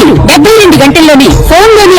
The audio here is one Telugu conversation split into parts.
గురూజీ డెబ్బై రెండు గంటల్లోనే ఫోన్లోని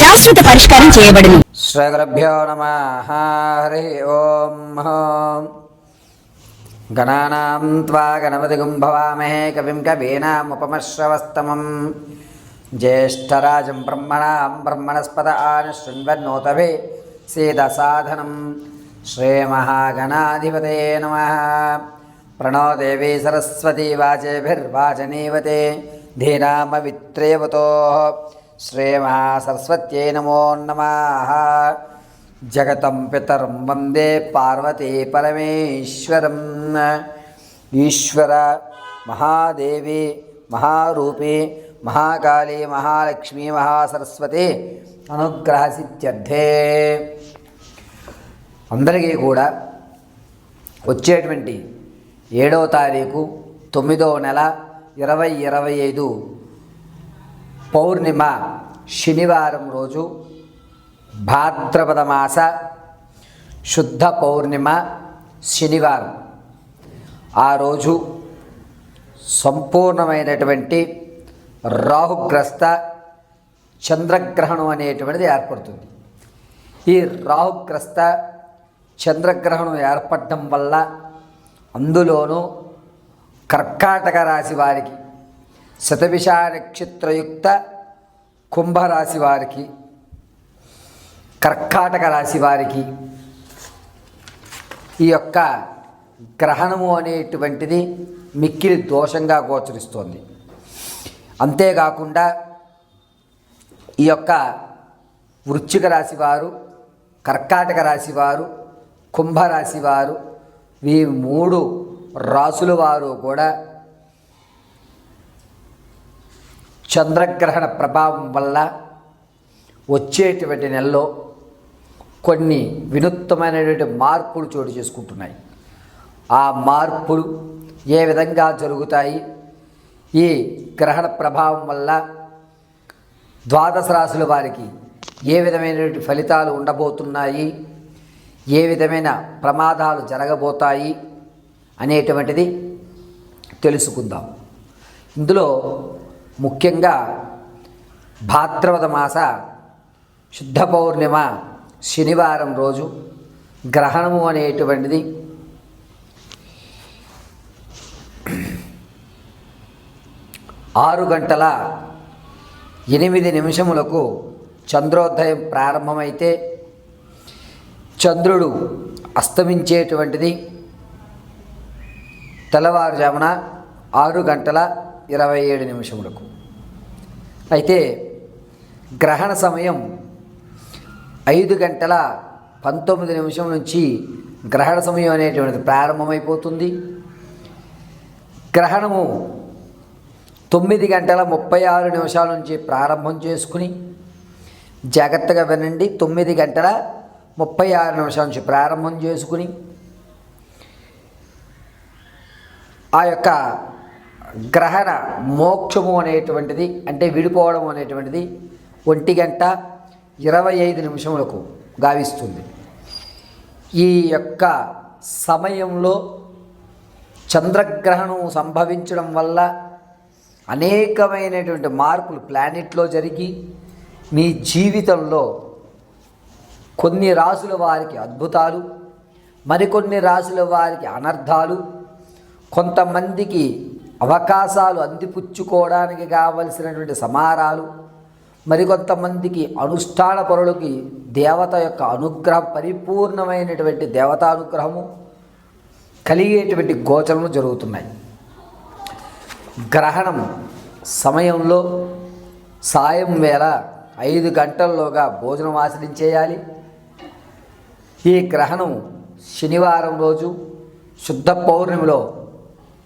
శాశ్వత పరిష్కారం చేయబడును. శ్రీగురుభ్యో నమ. హరి ఓం గణానాం త్వా గణపతి భవామహే కవిం కవీనాముపమశ్రవస్తమం జ్యేష్ఠరాజం బ్రహ్మణాం బ్రహ్మణస్పద ఆని శృణ్వన్నోతభి సీతసాధనం. శ్రీమహాగణాధిపతే నమ. ప్రణోదేవీ సరస్వతీ వాచేభిర్వాచనీవతే ధీనామవిత్రేవతో श्रीमहासरस्वत्यै नमो नमः జగతం పితరం వందే పార్వతీ పరమేశ్వరం ఈశ్వర మహాదేవి మహారూపి మహాకాళీ మహాలక్ష్మీ మహాసరస్వతి అనుగ్రహ సిద్ధ్యర్థే అందరికీ కూడా వచ్చేటువంటి ఏడవ తారీఖు తొమ్మిదవ నెల ఇరవై ఇరవై ఐదు పౌర్ణిమ శనివారం రోజు భాద్రపద మాస శుద్ధ పౌర్ణిమ శనివారం. ఆ రోజు సంపూర్ణమైనటువంటి రాహుగ్రస్త చంద్రగ్రహణం అనేటువంటిది ఏర్పడుతుంది. ఈ రాహుగ్రస్త చంద్రగ్రహణం ఏర్పడడం వల్ల అందులోనూ కర్కాటక రాశి వారికి శతభిష నక్షత్రయుక్త కుంభరాశి వారికి కర్కాటక రాశి వారికి ఈ యొక్క గ్రహణము అనేటువంటిది మిక్కిలి దోషంగా గోచరిస్తోంది. అంతేకాకుండా ఈ యొక్క వృశ్చిక రాశి వారు కర్కాటక రాశి వారు కుంభరాశి వారు ఈ మూడు రాసుల వారు కూడా చంద్రగ్రహణ ప్రభావం వల్ల వచ్చేటువంటి నెలలో కొన్ని వినూత్నమైనటువంటి మార్పులు చోటు చేసుకుంటున్నాయి. ఆ మార్పులు ఏ విధంగా జరుగుతాయి? ఈ గ్రహణ ప్రభావం వల్ల ద్వాదశ రాశుల వారికి ఏ విధమైనటువంటి ఫలితాలు ఉండబోతున్నాయి? ఏ విధమైన ప్రమాదాలు జరగబోతాయి? అనేటువంటిది తెలుసుకుందాం. ఇందులో ముఖ్యంగా భాద్రపద మాస శుద్ధ పౌర్ణిమ శనివారం రోజు గ్రహణము అనేటువంటిది ఆరు గంటల ఎనిమిది నిమిషములకు చంద్రోదయం ప్రారంభమైతే చంద్రుడు అస్తమించేటువంటిది తెల్లవారుజామున ఆరు గంటల ఇరవై ఏడు నిమిషములకు. అయితే గ్రహణ సమయం ఐదు గంటల పంతొమ్మిది నిమిషం నుంచి గ్రహణ సమయం అనేటువంటిది ప్రారంభమైపోతుంది. గ్రహణము తొమ్మిది గంటల ముప్పై ఆరు నిమిషాల నుంచి ప్రారంభం చేసుకుని జాగ్రత్తగా వినండి. తొమ్మిది గంటల ముప్పై ఆరు నిమిషాల నుంచి ప్రారంభం చేసుకుని ఆ యొక్క గ్రహణ మోక్షము అనేటువంటిది అంటే విడిపోవడం అనేటువంటిది ఒంటి గంట ఇరవై ఐదు నిమిషములకు గావిస్తుంది. ఈ యొక్క సమయంలో చంద్రగ్రహణం సంభవించడం వల్ల అనేకమైనటువంటి మార్పులు ప్లానెట్లో జరిగి మీ జీవితంలో కొన్ని రాసుల వారికి అద్భుతాలు మరికొన్ని రాసుల వారికి అనర్థాలు కొంతమందికి అవకాశాలు అందిపుచ్చుకోవడానికి కావలసినటువంటి సమారాలు మరికొంతమందికి అనుష్ఠాన పరులకి దేవత యొక్క అనుగ్రహం పరిపూర్ణమైనటువంటి దేవతానుగ్రహము కలిగేటువంటి గోచరములు జరుగుతున్నాయి. గ్రహణం సమయంలో సాయం వేళ ఐదు గంటల్లోగా భోజనం ఆచరించేయాలి. ఈ గ్రహణం శనివారం రోజు శుద్ధ పౌర్ణమిలో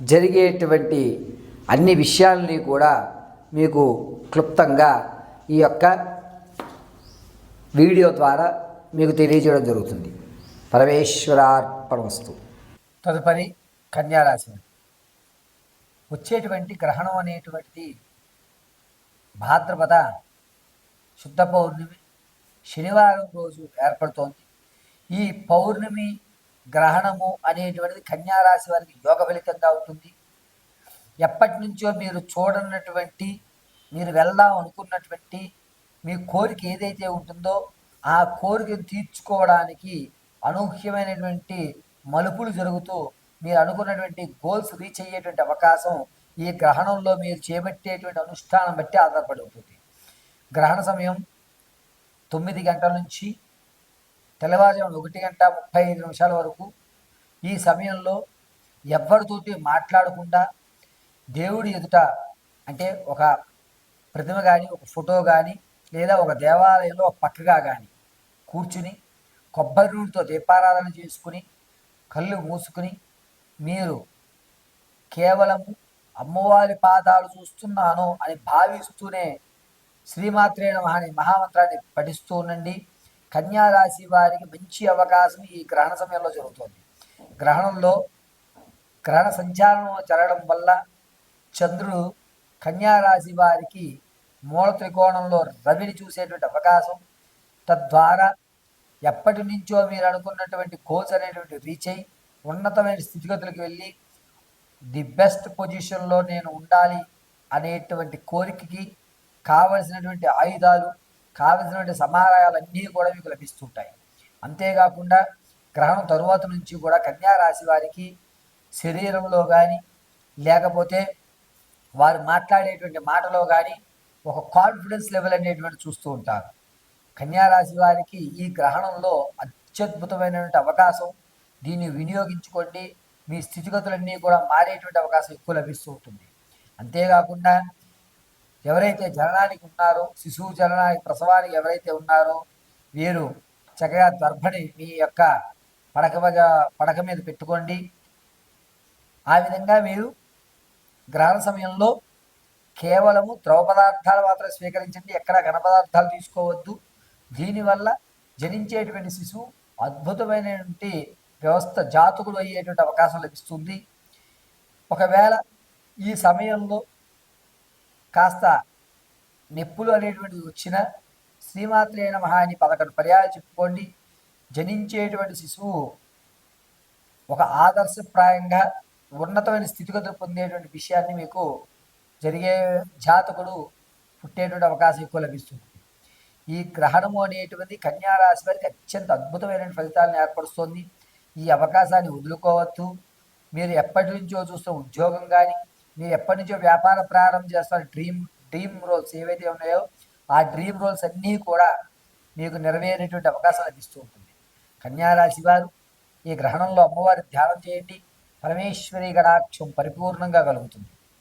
జరిగేటువంటి అన్ని విషయాలని కూడా మీకు క్లుప్తంగా ఈ యొక్క వీడియో ద్వారా మీకు తెలియజేయడం జరుగుతుంది. పరమేశ్వరార్పణ వస్తు తదుపరి కన్యారాశి. వచ్చేటువంటి గ్రహణం అనేటువంటిది భాద్రపద శుద్ధ పౌర్ణమి శనివారం రోజు ఏర్పడుతోంది. ఈ పౌర్ణమి గ్రహణము అనేటువంటిది కన్యారాశి వారికి యోగ ఫలితంగా ఉంటుంది. ఎప్పటి నుంచో మీరు చూడనటువంటి మీరు వెళ్దాం అనుకున్నటువంటి మీ కోరిక ఏదైతే ఉంటుందో ఆ కోరికను తీర్చుకోవడానికి అనూహ్యమైనటువంటి మలుపులు జరుగుతూ మీరు అనుకున్నటువంటి గోల్స్ రీచ్ అయ్యేటువంటి అవకాశం ఈ గ్రహణంలో మీరు చేపట్టేటువంటి అనుష్ఠానం బట్టి ఆధారపడి ఉంటుంది. గ్రహణ సమయం తొమ్మిది గంటల నుంచి తెల్లవారుజామున ఒకటి గంట ముప్పై ఐదు నిమిషాల వరకు ఈ సమయంలో ఎవరితోటి మాట్లాడకుండా దేవుడి ఎదుట అంటే ఒక ప్రతిమ కానీ ఒక ఫోటో కానీ లేదా ఒక దేవాలయంలో ఒక పక్కగా కానీ కూర్చుని కొబ్బరి నూనెతో దీపారాధన చేసుకుని కళ్ళు మూసుకుని మీరు కేవలము అమ్మవారి పాదాలు చూస్తున్నాను అని భావిస్తూనే శ్రీమాత్రే నమః అనే మహామంత్రాన్ని పఠిస్తూ ఉండండి. కన్యా రాశి వారికి మంచి అవకాశం ఈ గ్రహణ సమయంలో జరుగుతుంది. గ్రహణంలో గ్రహణ సంచారం జరగడం వల్ల చంద్రుడు కన్యా రాశి వారికి మూల త్రికోణంలో రవిని చూసేటువంటి అవకాశం. తద్వారా ఎప్పటి నుంచో మీరు అనుకున్నటువంటి కోచ్ అనేటువంటి రీచ్ అయి ఉన్నతమైన స్థితిగతులకు వెళ్ళి ది బెస్ట్ పొజిషన్లో నేను ఉండాలి అనేటువంటి కోరికకి కావలసినటువంటి ఆయుధాలు కావలసినటువంటి సమారాయాలన్నీ కూడా మీకు లభిస్తుంటాయి. అంతేకాకుండా గ్రహణం తరువాత నుంచి కూడా కన్యా రాశి వారికి శరీరంలో కానీ లేకపోతే వారు మాట్లాడేటువంటి మాటలో కానీ ఒక కాన్ఫిడెన్స్ లెవెల్ అనేటువంటి చూస్తూ ఉంటారు. కన్యా రాశి వారికి ఈ గ్రహణంలో అత్యద్భుతమైనటువంటి అవకాశం. దీన్ని వినియోగించుకోండి. మీ స్థితిగతులన్నీ కూడా మారేటువంటి అవకాశం ఎక్కువ లభిస్తూ ఉంటుంది. అంతేకాకుండా ఎవరైతే జననానికి ఉన్నారో శిశువు జననానికి ప్రసవానికి ఎవరైతే ఉన్నారో వీరు చక్కగా దర్భని మీ యొక్క పడక పడక మీద పెట్టుకోండి. ఆ విధంగా మీరు గ్రహణ సమయంలో కేవలము ద్రవ పదార్థాలు మాత్రం స్వీకరించండి. ఎక్కడ ఘన పదార్థాలు తీసుకోవద్దు. దీనివల్ల జనించేటువంటి శిశువు అద్భుతమైనటువంటి వ్యవస్థ జాతకుడు అయ్యేటువంటి అవకాశం లభిస్తుంది. ఒకవేళ ఈ సమయంలో కాస్త నెప్పులు అనేటువంటిది వచ్చిన శ్రీమాత్రే మహాని అని పదకొండు పర్యాలు చెప్పుకోండి. జనించేటువంటి శిశువు ఒక ఆదర్శప్రాయంగా ఉన్నతమైన స్థితిగతులు పొందేటువంటి విషయాన్ని మీకు జరిగే జాతకుడు పుట్టేటువంటి అవకాశం ఎక్కువ లభిస్తుంది. ఈ గ్రహణము అనేటువంటి కన్యారాశి వారికి అత్యంత అద్భుతమైన ఫలితాలను ఏర్పరుస్తుంది. ఈ అవకాశాన్ని వదులుకోవద్దు. మీరు ఎప్పటి నుంచో చూస్తున్న ఉద్యోగం కానీ మీరు ఎప్పటి నుంచో వ్యాపార ప్రారంభం చేస్తారు డ్రీమ్ డ్రీమ్ రోల్స్ ఏవైతే ఉన్నాయో ఆ డ్రీమ్ రోల్స్ అన్నీ కూడా మీకు నెరవేరేటువంటి అవకాశం లభిస్తూ ఉంటుంది. కన్యారాశి వారు ఈ గ్రహణంలో అమ్మవారి ధ్యానం చేయండి. పరమేశ్వరి గణాక్షం పరిపూర్ణంగా కలుగుతుంది.